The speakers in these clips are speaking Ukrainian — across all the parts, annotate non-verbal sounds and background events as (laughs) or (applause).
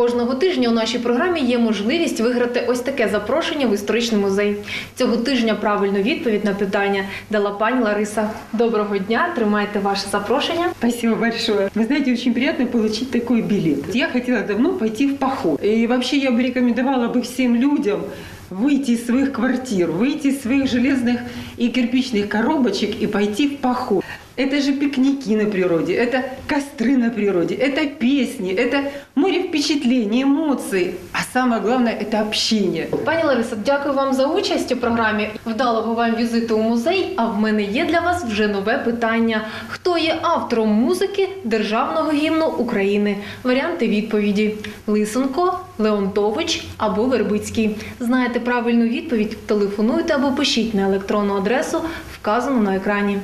Кожного тижня у нашій програмі є можливість виграти ось таке запрошення в історичний музей. Цього тижня правильну відповідь на питання дала пані Лариса. Доброго дня, тримайте ваше запрошення. Спасибо большое. Вы знаете, очень приятно получить такой билет. Я хотела давно пойти в поход. И вообще я бы рекомендовала бы всем людям выйти из своих квартир, выйти из своих железных и кирпичных коробочек и пойти в поход. Это же пикники на природе, это костры на природе, это песни, это море впечатлений, эмоций. А самое главное – это общение. Пані Лариса, дякую вам за участь у програмі. Вдалого вам візиту у музей. А в мене є для вас вже нове питання: хто є автором музики державного гімну України? Варіанти відповіді: Лисенко, Леонтович або Вербицький. Знаєте правильну відповідь? Телефонуйте або пишіть на електронну адресу, вказану на екрані.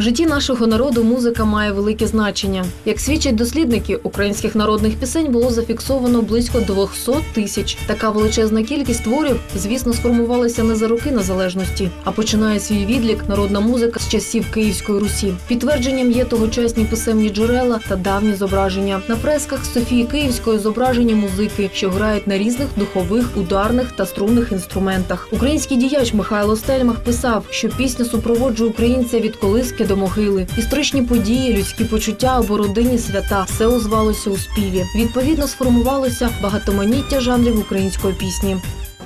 В житті нашого народу музика має велике значення. Як свідчать дослідники, українських народних пісень було зафіксовано близько 200 тисяч. Така величезна кількість творів, звісно, сформувалася не за роки незалежності, а починає свій відлік народна музика з часів Київської Русі. Підтвердженням є тогочасні писемні джерела та давні зображення. На фресках Софії Київської зображені музики, що грають на різних духових, ударних та струнних інструментах. Український діяч Михайло Стельмах писав, що пісня супроводжує українця від колиски до могили. Історичні події, людські почуття або родинні свята все озвалося у співі. Відповідно сформувалося багатоманіття жанрів української пісні.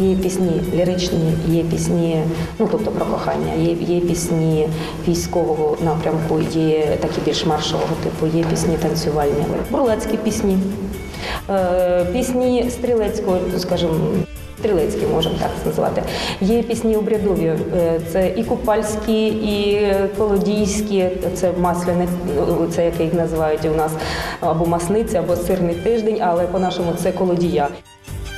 Є пісні ліричні, є пісні, ну тобто про кохання, є, є пісні військового напрямку, є такі більш маршового типу, є пісні танцювальні, бурлацькі пісні, е, пісні стрілецького, скажімо, стрілецькі, можемо так назвати. Є пісні обрядові, е, це і купальські, і колодійські, це масляне, це як їх називають у нас або масниця, або сирний тиждень, але по-нашому це колодія.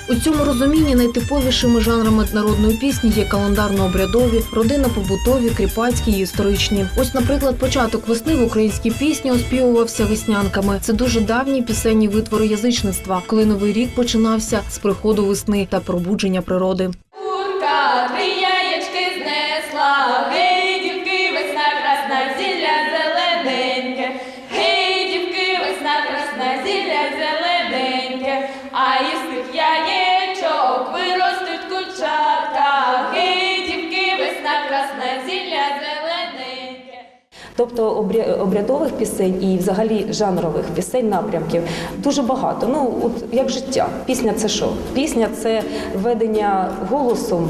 У цьому розумінні найтиповішими жанрами народної пісні є календарно-обрядові, родинно-побутові, кріпацькі і історичні. Ось, наприклад, початок весни в українській пісні оспівувався веснянками. Це дуже давні пісенні витвори язичництва, коли новий рік починався з приходу весни та пробудження природи. Курка три яєчки знесла, Тобто обря- обрядових пісень і взагалі жанрових пісень напрямків дуже багато. Ну от як життя. Пісня це що? Пісня це ведення голосом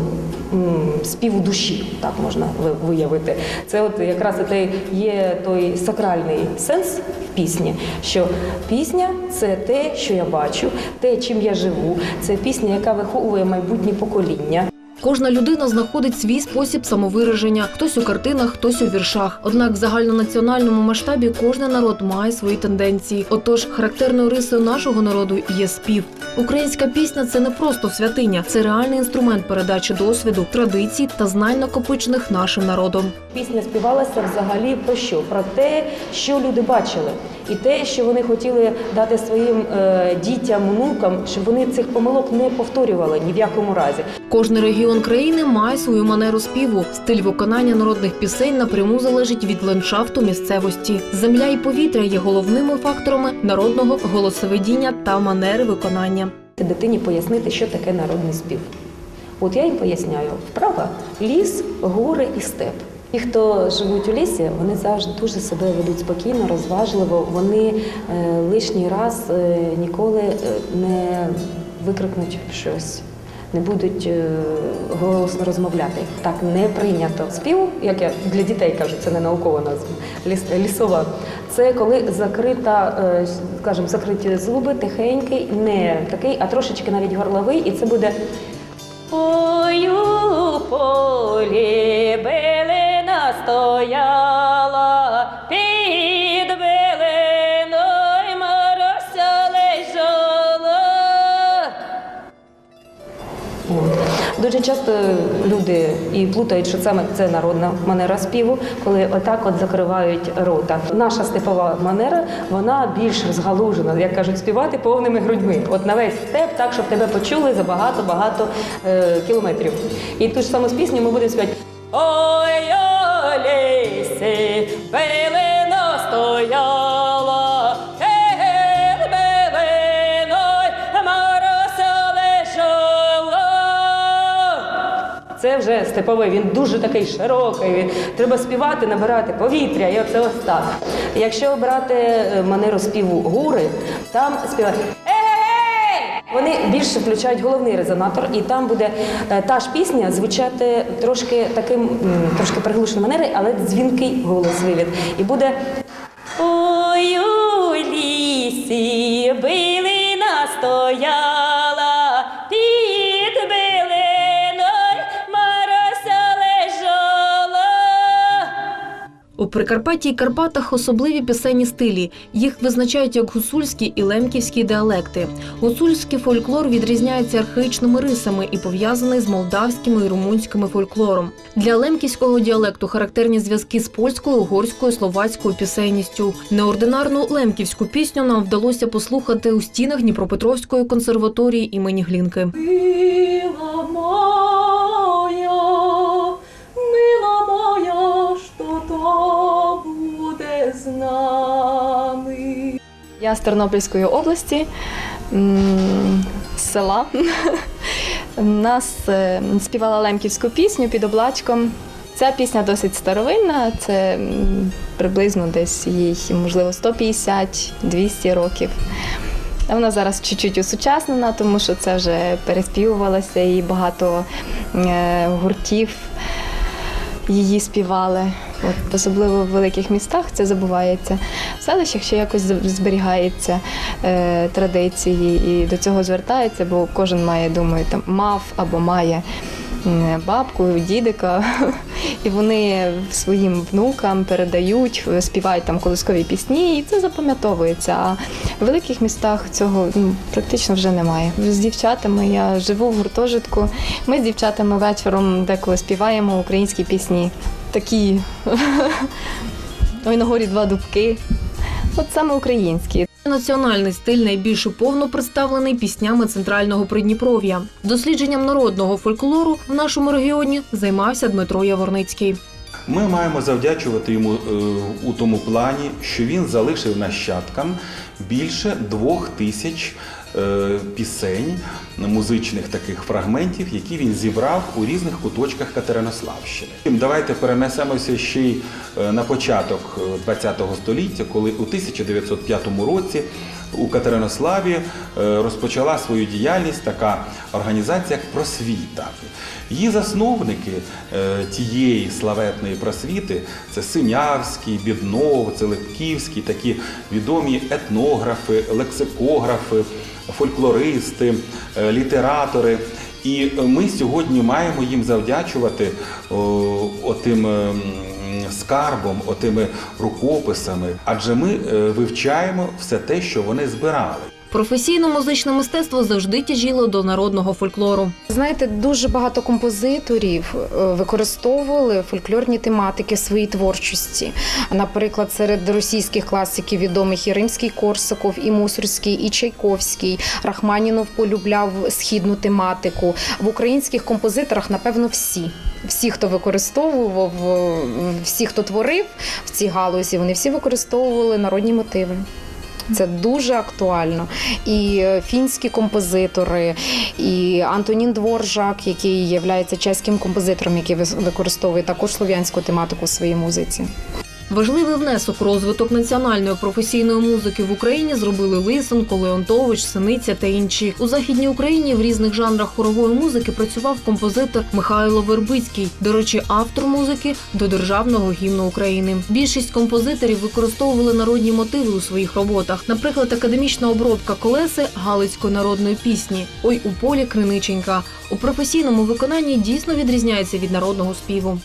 співу душі, так можна виявити. Це от якраз це є той сакральний сенс пісні, що пісня це те, що я бачу, те, чим я живу. Це пісня, яка виховує майбутнє покоління. Кожна людина знаходить свій спосіб самовираження, хтось у картинах, хтось у віршах. Однак в загальнонаціональному масштабі кожен народ має свої тенденції. Отож, характерною рисою нашого народу є спів. Українська пісня це не просто святиня, це реальний інструмент передачі досвіду, традицій та знань накопичених нашим народом. Пісня співалася взагалі про що? Про те, що люди бачили, і те, що вони хотіли дати своїм е, дітям, внукам, щоб вони цих помилок не повторювали ні в якому разі. Кожний регіон країни має свою манеру співу. Стиль виконання народних пісень напряму залежить від ландшафту місцевості. Земля і повітря є головними факторами народного голосовидіння та манери виконання. Дитині пояснити, що таке народний спів. От я їм поясняю: вправа ліс, гори і степ. Ті, хто живуть у лісі, вони завжди дуже себе ведуть спокійно, розважливо. Вони е, лишній раз е, ніколи е, не викрикнуть щось, не будуть голосно розмовляти. Так не прийнято. Спів, як я для дітей кажу, це не наукова назва, ліс, лісова. Це коли закрита, скажімо, закриті зуби, тихенький, не такий, а трошечки навіть горловий, і це буде у полі стояла, під белиною морося лежала. Дуже часто люди і плутають, що саме це народна манера співу, коли отак от закривають рота. Наша степова манера, вона більш розгалужена, як кажуть, співати повними грудьми. От на весь степ, так, щоб тебе почули за багато-багато е, кілометрів. І ту ж саму з пісню ми будемо співати. Ой, о лисі Белино стояла, Е-е, мороса лежала. Це вже степовий, він дуже такий широкий. Треба співати, набирати повітря. і оце ось так. Якщо обрати е, манеру співу гури, там співати. Вони більше включають головний резонатор, і там буде е, та ж пісня звучати трошки таким, трошки приглушеною манерою, але дзвінкий голос вивід. І буде Ой, у лісі били стояла, У Прикарпатті і Карпатах особливі пісенні стилі. Їх визначають як гуцульські і лемківські діалекти. Гуцульський фольклор відрізняється архаїчними рисами і пов'язаний з молдавським і румунським фольклором. Для лемківського діалекту характерні зв'язки з польською, угорською, словацькою пісенністю. Неординарну лемківську пісню нам вдалося послухати у стінах Дніпропетровської консерваторії імені Глінки. Я з Тернопільської області, з села. (laughs) Нас е, співала лемківську пісню під облачком. Ця пісня досить старовинна, це приблизно десь їй, можливо, 150-200 років. Вона зараз чуть-чуть усучаснена, тому що це вже переспівувалося і багато е, гуртів її співали. От, особливо в великих містах це забувається. В селищах ще якось зберігається е, традиції і до цього звертається, бо кожен має, думаю, там мав або має бабку, дідика, (laughs) і вони своїм внукам передають, е, співають там колискові пісні, і це запам'ятовується. А в великих містах цього ну, практично вже немає. З дівчатами я живу в гуртожитку. Ми з дівчатами вечором деколи співаємо українські пісні. Такі (laughs) ой на горі два дубки. От саме українські. Національний стиль найбільш повно представлений піснями центрального Придніпров'я. Дослідженням народного фольклору в нашому регіоні займався Дмитро Яворницький. Ми маємо завдячувати йому е, у тому плані, що він залишив нащадкам більше двох тисяч пісень, музичних таких фрагментів, які він зібрав у різних куточках Катеринославщини. Давайте перенесемося ще й е, на початок ХХ століття, коли у 1905 році у Катеринославі е, розпочала свою діяльність така організація як просвіта. Її засновники е, тієї славетної просвіти це Синявський, Біднов, Целепківський, такі відомі етнографи, лексикографи, фольклористи, е, літератори. І ми сьогодні маємо їм завдячувати о, отим ем, скарбом, отими рукописами, адже ми е, вивчаємо все те, що вони збирали. Професійне музичне мистецтво завжди тяжіло до народного фольклору. Знаєте, дуже багато композиторів е, використовували фольклорні тематики в своїй творчості. Наприклад, серед російських класиків відомих і Римський Корсаков, і Мусорський, і Чайковський. Рахманінов полюбляв східну тематику. В українських композиторах, напевно, всі. Всі, хто використовував, е, всі, хто творив в цій галузі, вони всі використовували народні мотиви. Це дуже актуально. І е, фінські композитори, і Антонін Дворжак, який є чеським композитором, який використовує також слов'янську тематику в своїй музиці. Важливий внесок у розвиток національної професійної музики в Україні зробили Лисенко, Леонтович, Синиця та інші. У західній Україні в різних жанрах хорової музики працював композитор Михайло Вербицький, до речі, автор музики до державного гімну України. Більшість композиторів використовували народні мотиви у своїх роботах. Наприклад, академічна обробка колеси Галицької народної пісні Ой у полі криниченька у професійному виконанні дійсно відрізняється від народного співу.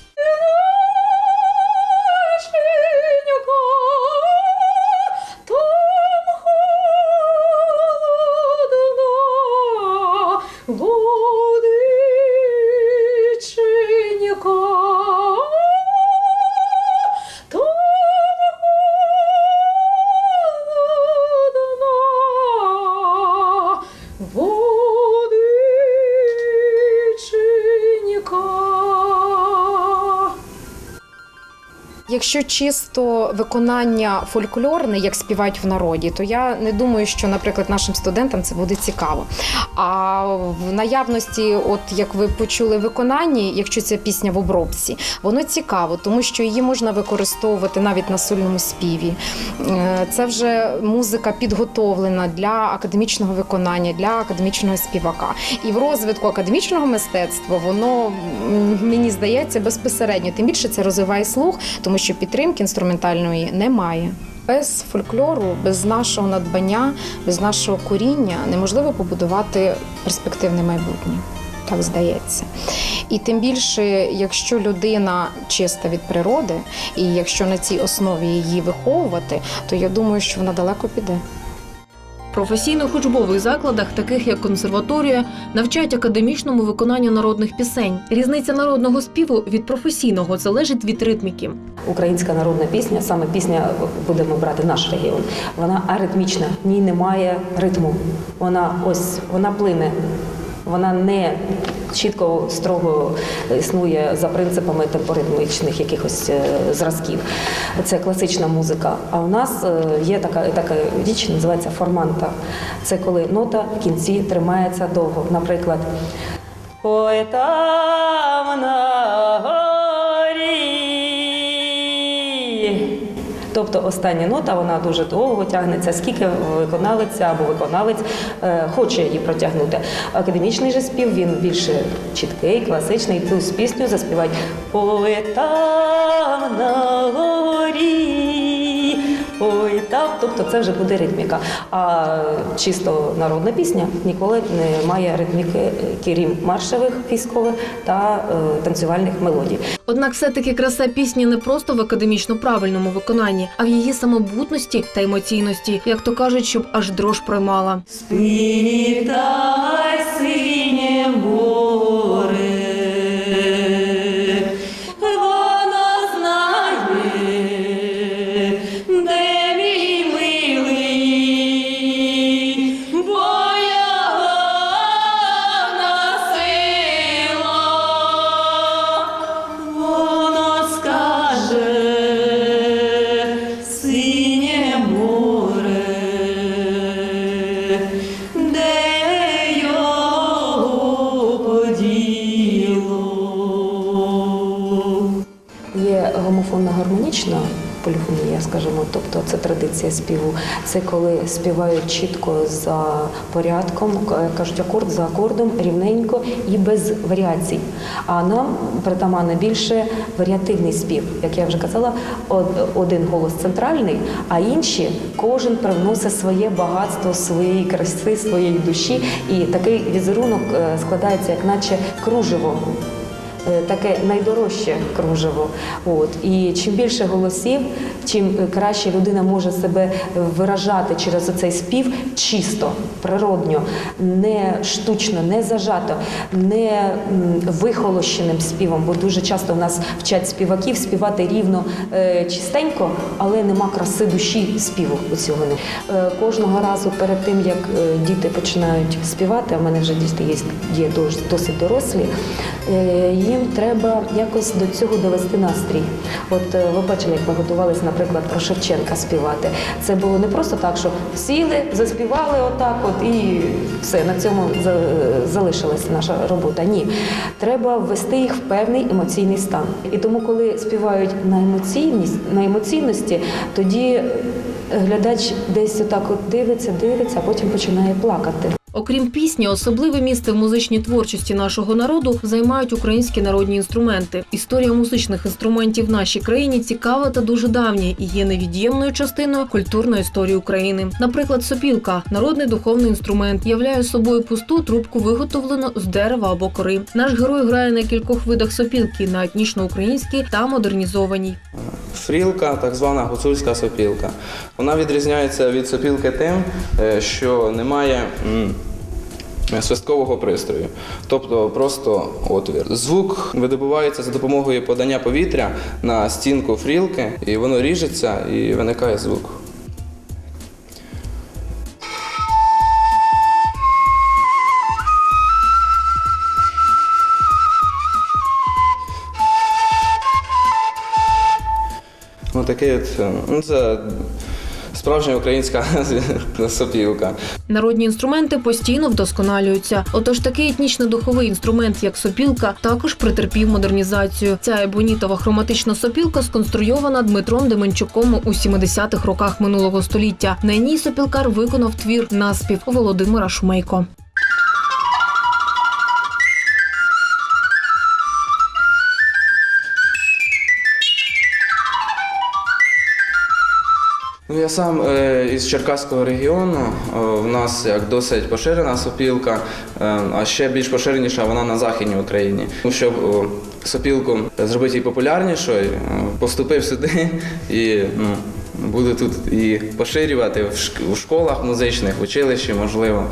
Якщо чисто виконання фольклорне, як співають в народі, то я не думаю, що, наприклад, нашим студентам це буде цікаво. А в наявності, от як ви почули в виконанні, якщо ця пісня в обробці, воно цікаво, тому що її можна використовувати навіть на сольному співі. Е, Це вже музика підготовлена для академічного виконання, для академічного співака. І в розвитку академічного мистецтва воно мені здається безпосередньо. Тим більше це розвиває слух, тому що підтримки інструментальної немає. Без фольклору, без нашого надбання, без нашого коріння неможливо побудувати перспективне майбутнє. Так здається. І тим більше, якщо людина чиста від природи, і якщо на цій основі її виховувати, то я думаю, що вона далеко піде. Професійно-учбових закладах, таких як консерваторія, навчають академічному виконанню народних пісень. Різниця народного співу від професійного залежить від ритміки. Українська народна пісня, саме пісня будемо брати наш регіон. Вона аритмічна, в ній немає ритму. Вона ось вона плине. Вона не чітко строго існує за принципами темпоритмічних якихось е, зразків. Це класична музика. А у нас е, є така, така річ, називається форманта. Це коли нота в кінці тримається довго. Наприклад, Ой Тобто остання нота вона дуже довго тягнеться, скільки виконалиця або виконавець е, хоче її протягнути. Академічний же спів він більше чіткий, класичний. З пісню заспівають Ой на горі. Ой, тобто це вже буде ритміка. А чисто народна пісня ніколи не має ритміки, крім маршевих військових та е, танцювальних мелодій. Однак, все-таки краса пісні не просто в академічно правильному виконанні, а в її самобутності та емоційності, як то кажуть, щоб аж дрож проймала. Спитай синє море, співу. Це коли співають чітко за порядком, кажуть акорд за акордом, рівненько і без варіацій. А нам притаманно більше варіативний спів. Як я вже казала, один голос центральний, а інші кожен привносить своє багатство, свої краси, своєї душі. І такий візерунок е, складається, як наче кружево. Е, таке найдорожче кружево. От і чим більше голосів, чим е, краще людина може себе виражати через оцей спів чисто, природньо, не штучно, не зажато, не вихолощеним співом. Бо дуже часто в нас вчать співаків співати рівно е, чистенько, але нема краси душі співу у цього. Кожного разу перед тим як діти починають співати, а в мене вже діти є досить дорослі. Е, Їм треба якось до цього довести настрій. От е, ви бачили, як ми готувалися, наприклад, про Шевченка співати. Це було не просто так, що сіли, заспівали отак, от і все на цьому залишилася наша робота. Ні, треба ввести їх в певний емоційний стан. І тому, коли співають на емоційність, на емоційності, тоді глядач десь отак от дивиться, дивиться, а потім починає плакати. Окрім пісні, особливе місце в музичній творчості нашого народу займають українські народні інструменти. Історія музичних інструментів в нашій країні цікава та дуже давня і є невід'ємною частиною культурної історії України. Наприклад, сопілка народний духовний інструмент, являє собою пусту трубку, виготовлену з дерева або кори. Наш герой грає на кількох видах сопілки на етнічно-українській та модернізованій. Фрілка, так звана гуцульська сопілка. Вона відрізняється від сопілки тим, е, що немає свисткового пристрою. Тобто просто отвір. Звук видобувається за допомогою подання повітря на стінку фрілки, і воно ріжеться і виникає звук. Отакий от, е, ну, це справжня українська (laughs) сопілка. Народні інструменти постійно вдосконалюються. Отож, такий етнічно-духовий інструмент, як сопілка, також притерпів модернізацію. Ця ебонітова хроматична сопілка сконструйована Дмитром Деменчуком у 70-х роках минулого століття. На ній сопілкар виконав твір наспів Володимира Шумейко. Ну, я сам е, із Черкаського регіону. Е, в нас як досить поширена сопілка, е, а ще більш поширеніша вона на Західній Україні. Ну, щоб е, сопілку зробити її популярнішою, е, поступив сюди і ну, буду тут і поширювати в шк- у школах музичних, в училищі, можливо,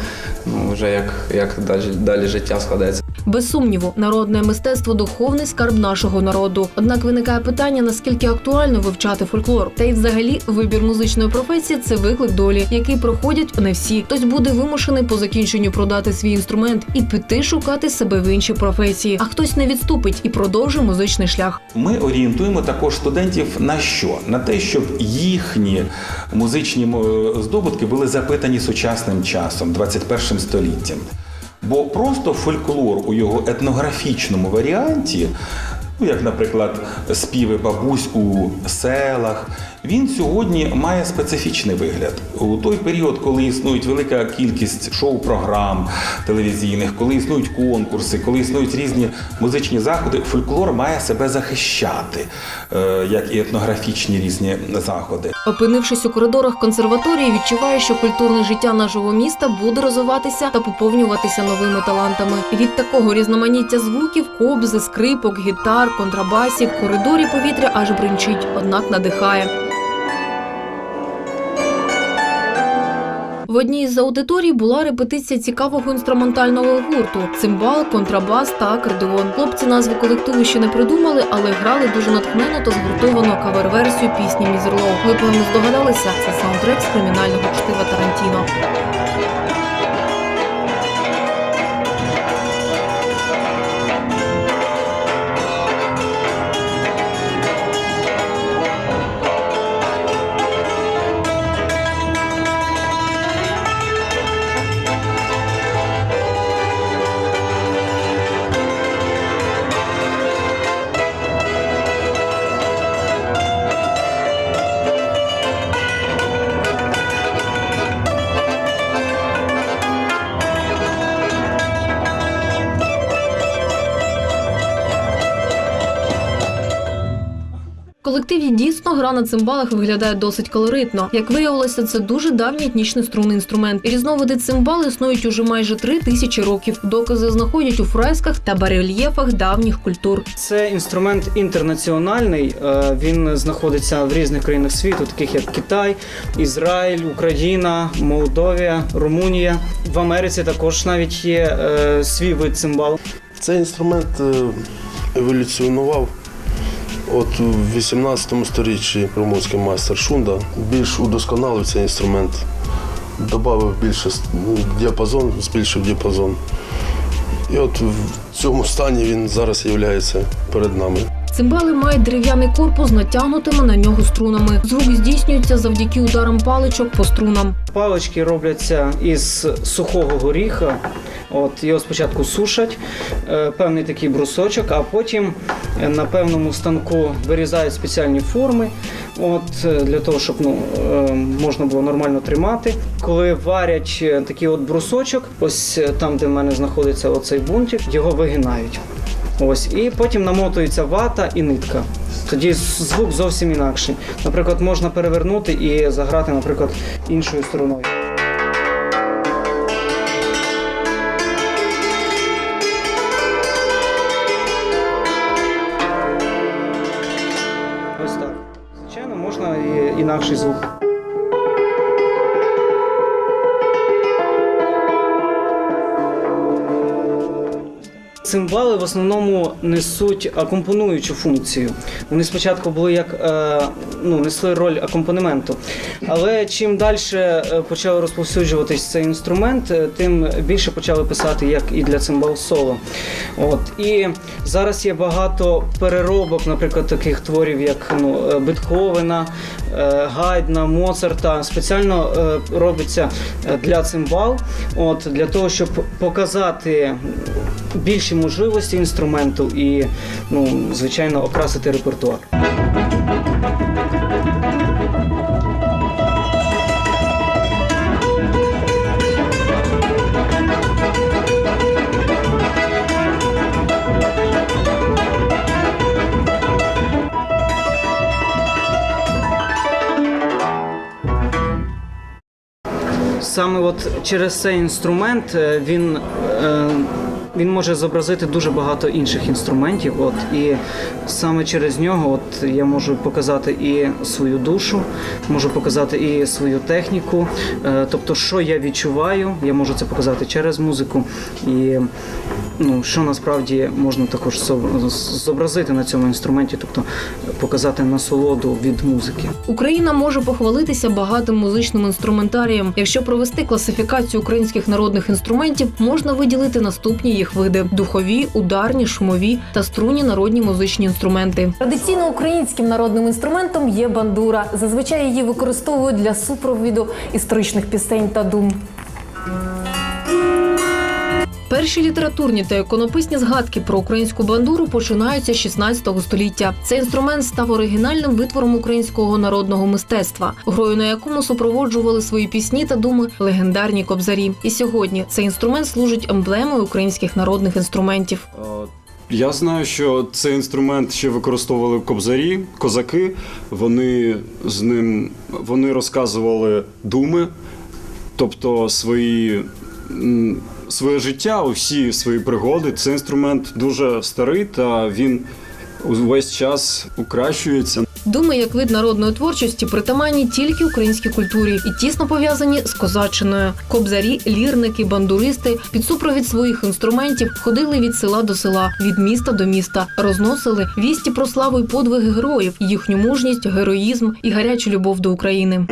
ну, вже як, як далі, далі життя складеться. Без сумніву, народне мистецтво духовний скарб нашого народу. Однак виникає питання, наскільки актуально вивчати фольклор. Та й взагалі вибір музичної професії це виклик долі, який проходять не всі. Хтось буде вимушений по закінченню продати свій інструмент і піти шукати себе в іншій професії, а хтось не відступить і продовжить музичний шлях. Ми орієнтуємо також студентів на що? На те, щоб їхні музичні здобутки були запитані сучасним часом, 21 століттям. Бо просто фольклор у його етнографічному варіанті, ну як, наприклад, співи бабусь у селах, він сьогодні має специфічний вигляд. У той період, коли існують велика кількість шоу-програм телевізійних, коли існують конкурси, коли існують різні музичні заходи, фольклор має себе захищати, е, як і етнографічні різні заходи. Опинившись у коридорах консерваторії, відчуваю, що культурне життя нашого міста буде розвиватися та поповнюватися новими талантами. Від такого різноманіття звуків, кобзи, скрипок, гітар, контрабасів, коридорі повітря аж бринчить, однак надихає. В одній із аудиторій була репетиція цікавого інструментального гурту: цимбал, контрабас та акордеон. Хлопці назви колективу ще не придумали, але грали дуже натхнено та згуртовано кавер-версію пісні Мізерлоу. Ви певно здогадалися, це саундтрек з кримінального чтива Тарантіно. Колективі дійсно гра на цимбалах виглядає досить колоритно. Як виявилося, це дуже давній етнічний струнний інструмент. І різновиди цимбал існують уже майже три тисячі років. Докази знаходять у фресках та барельєфах давніх культур. Це інструмент інтернаціональний. е, Він знаходиться в різних країнах світу, таких як Китай, Ізраїль, Україна, Молдовія, Румунія. В Америці також навіть є е, свій вид цимбал. Цей інструмент е, еволюціонував от у 18 сторіччі промовський майстер Шунда більш удосконалив цей інструмент, додав більше ну, діапазон, збільшив діапазон. І от в цьому стані він зараз є перед нами. Цимбали мають дерев'яний корпус натягнутими на нього струнами. Звук здійснюється завдяки ударам паличок по струнам. Палички робляться із сухого горіха. От його спочатку сушать, е, певний такий брусочок, а потім е, на певному станку вирізають спеціальні форми, от е, для того, щоб ну, можна було нормально тримати. Коли варять такий от брусочок, ось там, де в мене знаходиться оцей бунтик, його вигинають. Ось, і потім намотується вата і нитка. Тоді звук зовсім інакший. Наприклад, можна перевернути і заграти, наприклад, іншою стороною. Інакший звук. Цимбали в основному несуть акомпонуючу функцію. Вони спочатку були як е, ну, несли роль акомпанементу. Але чим далі почав розповсюджуватись цей інструмент, е, тим більше почали писати як і для цимбал соло. От. І зараз є багато переробок, наприклад, таких творів, як ну, е, Бетховена, е, Гайдна, Моцарта. Спеціально е, робиться е, для цимбал, от, для того, щоб показати більші можливості інструменту і, ну, звичайно, окрасити репертуар. Саме от через цей інструмент е, він, е, він може зобразити дуже багато інших інструментів. От, і саме через нього от, я можу показати і свою душу, можу показати і свою техніку. Е, тобто, що я відчуваю, я можу це показати через музику. І ну, що насправді можна також зобразити на цьому інструменті, тобто показати насолоду від музики. Україна може похвалитися багатим музичним інструментарієм. Якщо провести класифікацію українських народних інструментів, можна виділити наступні їх види: духові, ударні, шумові та струнні народні музичні інструменти. Традиційно українським народним інструментом є бандура. Зазвичай її використовують для супровіду історичних пісень та дум. Перші літературні та іконописні згадки про українську бандуру починаються з 16 століття. Цей інструмент став оригінальним витвором українського народного мистецтва, грою на якому супроводжували свої пісні та думи легендарні кобзарі. І сьогодні цей інструмент служить емблемою українських народних інструментів. Е, Я знаю, що цей інструмент ще використовували кобзарі, козаки. Вони з ним вони розказували думи, тобто свої, своє життя, усі свої пригоди. Цей інструмент дуже старий та він увесь час укращується. Думи як вид народної творчості притаманні тільки українській культурі і тісно пов'язані з козаччиною. Кобзарі, лірники, бандуристи під супровід своїх інструментів ходили від села до села, від міста до міста, розносили вісті про славу й подвиги героїв, їхню мужність, героїзм і гарячу любов до України.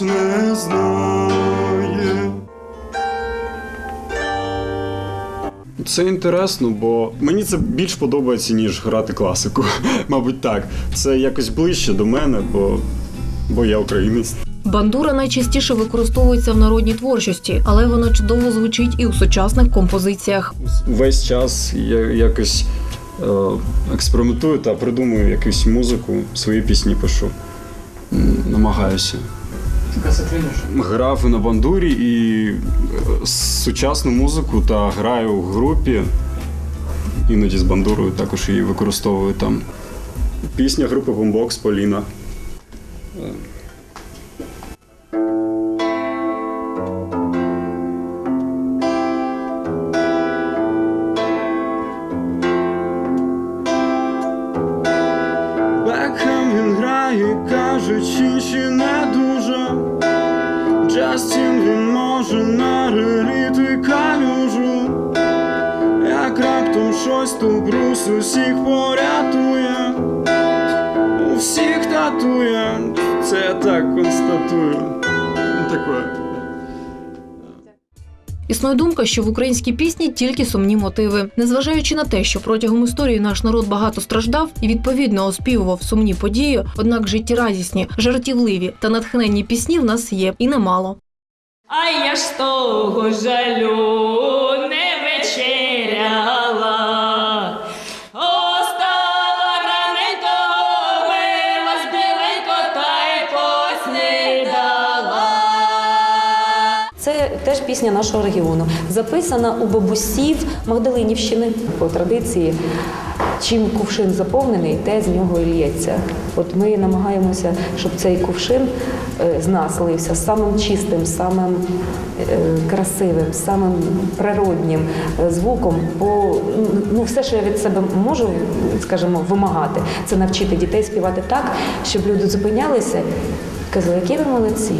Робить не знає. Це інтересно, бо мені це більш подобається, ніж грати класику. (laughs) Мабуть, так. Це якось ближче до мене, бо, бо я українець. Бандура найчастіше використовується в народній творчості, але вона чудово звучить і у сучасних композиціях. Весь час я якось е, експериментую та придумую якусь музику, свої пісні пишу. Намагаюся. Грав на бандурі і е, сучасну музику та граю в групі. Іноді з бандурою також її використовую там. Пісня групи Бомбокс Поліна. Усіх порятує. У всіх татує, це я так констатую. Ну, Таке. Існує думка, що в українській пісні тільки сумні мотиви, незважаючи на те, що протягом історії наш народ багато страждав і відповідно оспівував сумні події, однак життєрадісні, жартівливі та натхненні пісні в нас є і немало. А я ж того жалю пісня нашого регіону, записана у бабусів Магдалинівщини по традиції. Чим кувшин заповнений, те з нього і лється. От ми намагаємося, щоб цей кувшин е, з нас лився самим чистим, самим е, красивим, самим природнім е, звуком. Бо ну, все, що я від себе можу, скажімо, вимагати, це навчити дітей співати так, щоб люди зупинялися казали, ви молодці.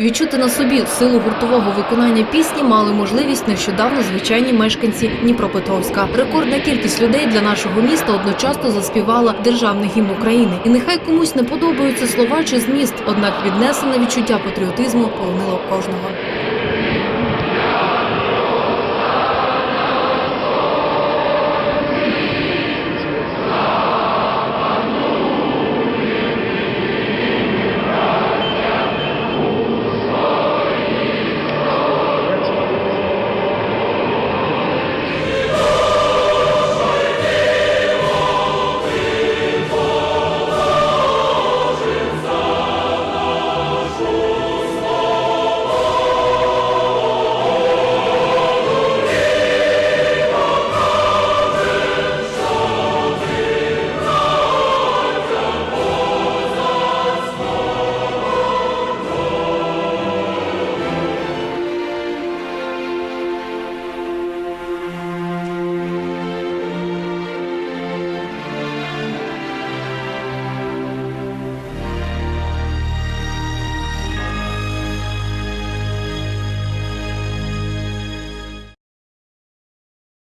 Відчути на собі силу гуртового виконання пісні мали можливість нещодавно звичайні мешканці Дніпропетровська. Рекордна кількість людей для нашого міста одночасно заспівала державний гімн України. І нехай комусь не подобаються слова чи зміст, однак віднесене відчуття патріотизму полонило кожного.